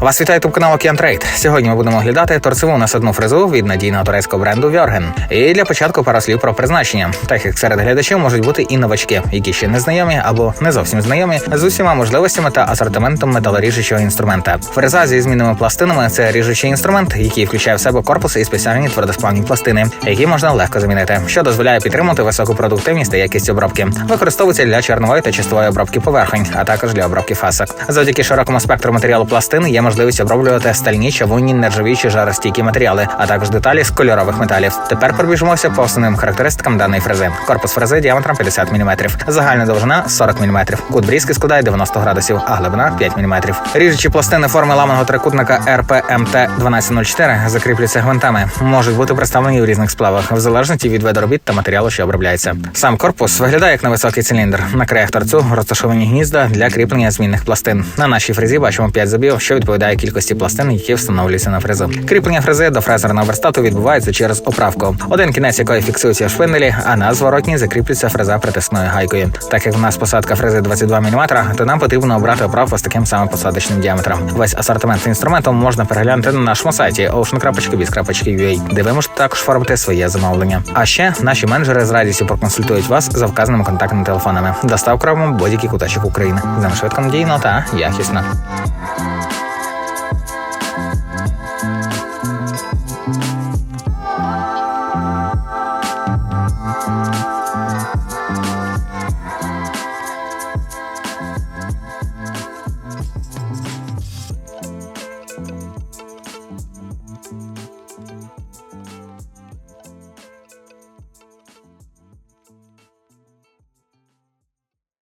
Вас вітає тут канал Океан Трейд. Сьогодні ми будемо оглядати торцеву насадну фрезу від надійного турецького бренду Вьорген. І для початку пару слів про призначення, так як серед глядачів можуть бути і новачки, які ще не знайомі або не зовсім знайомі з усіма можливостями та асортиментом металоріжучого інструмента. Фреза зі змінними пластинами це ріжучий інструмент, який включає в себе корпус і спеціальні твердосплавні пластини, які можна легко замінити, що дозволяє підтримувати високу продуктивність та якість обробки. Використовується для чорнової та чистової обробки поверхонь, а також для обробки фасок. Завдяки широкому спектру матеріалу пластин є можливість оброблювати стальні, чавунні, нержавіючі, жаростійкі матеріали, а також деталі з кольорових металів. Тепер пробіжимося по основним характеристикам даної фрези. Корпус фрези діаметром 50 мм, загальна довжина 40 мм, кут брізки складає 90 градусів, а глибина 5 мм. Ріжучі пластини форми ламаного трикутника РПМТ 1204 закріплюються гвинтами, можуть бути представлені у різних сплавах, в залежності від виду робіт та матеріалу, що обробляється. Сам корпус виглядає як невисокий циліндр. На краях торцу розташовані гнізда для кріплення змінних пластин. На нашій фрезі бачимо 5 зубів, що відповідає кількості пластин, які встановлюються на фрезу. Кріплення фрези до фрезерного верстату відбувається через оправку. Один кінець якої фіксується в а на зворотній закріплюється фреза притисною гайкою. Так як в нас посадка фрези 22 мм, то нам потрібно обрати оправку з таким самим посадочним діаметром. Весь асортимент інструменту можна переглянути на нашому сайті ocean.biz.ua, де ви можете також оформити своє замовлення. А ще наші менеджери з радістю проконсультують вас за вказаними контактними телефонами. Доставка будь-який куточок України. З швидко надійно та якісно. podcast.